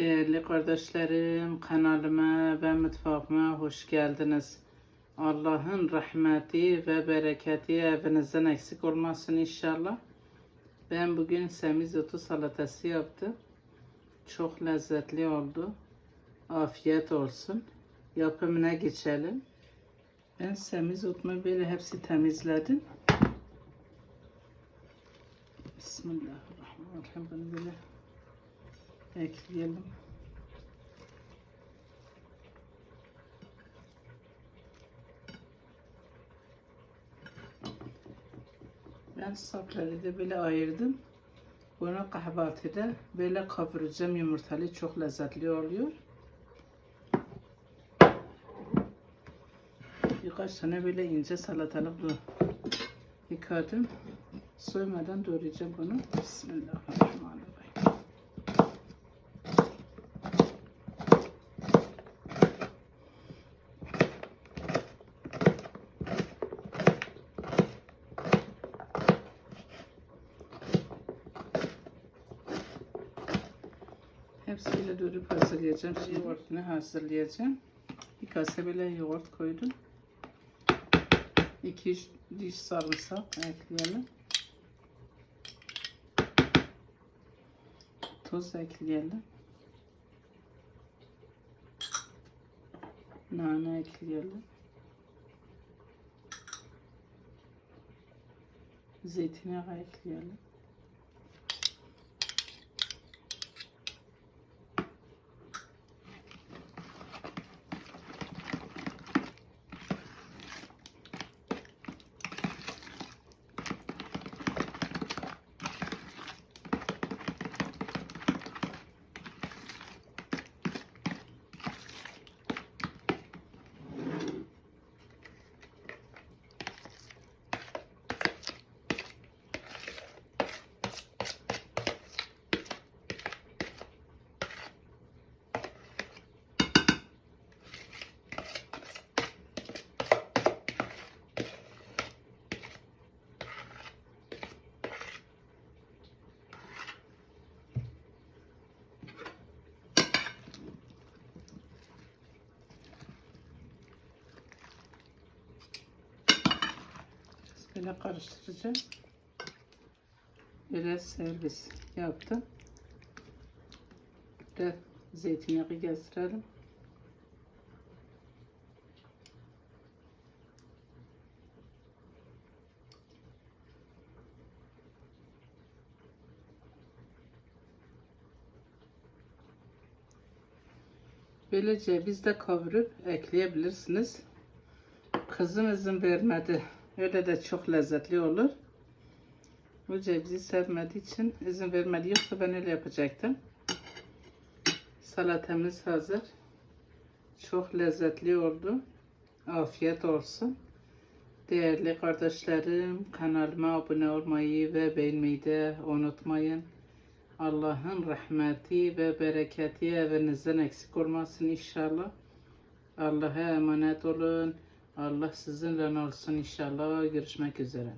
Değerli kardeşlerim, kanalıma ve mutfağıma hoş geldiniz. Allah'ın rahmeti ve bereketi evinizden eksik olmasın inşallah. Ben bugün semizotu salatası yaptım. Çok lezzetli oldu. Afiyet olsun. Yapımına geçelim. Ben semizotumu böyle hepsi temizledim. Bismillahirrahmanirrahim. Bunu böyle ekleyelim. Ben sapları da böyle ayırdım. Bunu kahvaltıda böyle kavuracağım yumurtalı çok lezzetli oluyor. Birkaç tane böyle ince salatalık bu yıkadım. Soymadan doğrayacağım bunu. Bismillahirrahmanirrahim. Hepsiyle doğrup hazırlayacağım. Şimdi yoğurtunu hazırlayacağım. Bir kase bile yoğurt koydum. 2 diş sarımsak ekleyelim. Tuz ekleyelim. Nane ekleyelim. Zeytinyağı ekleyelim. Böyle karıştıracağım. Biraz servis yaptım. Biraz zeytinyağı gezdirelim. Böylece biz de kavurup ekleyebilirsiniz. Kızım izin vermedi. Öyle de çok lezzetli olur. Bu cevizi sevmediği için izin vermedi. Yoksa ben öyle yapacaktım. Salatamız hazır. Çok lezzetli oldu. Afiyet olsun. Değerli kardeşlerim kanalıma abone olmayı ve beğenmeyi de unutmayın. Allah'ın rahmeti ve bereketi evinizden eksik olmasın inşallah. Allah'a emanet olun. Allah sizinle olsun inşallah. Görüşmek üzere.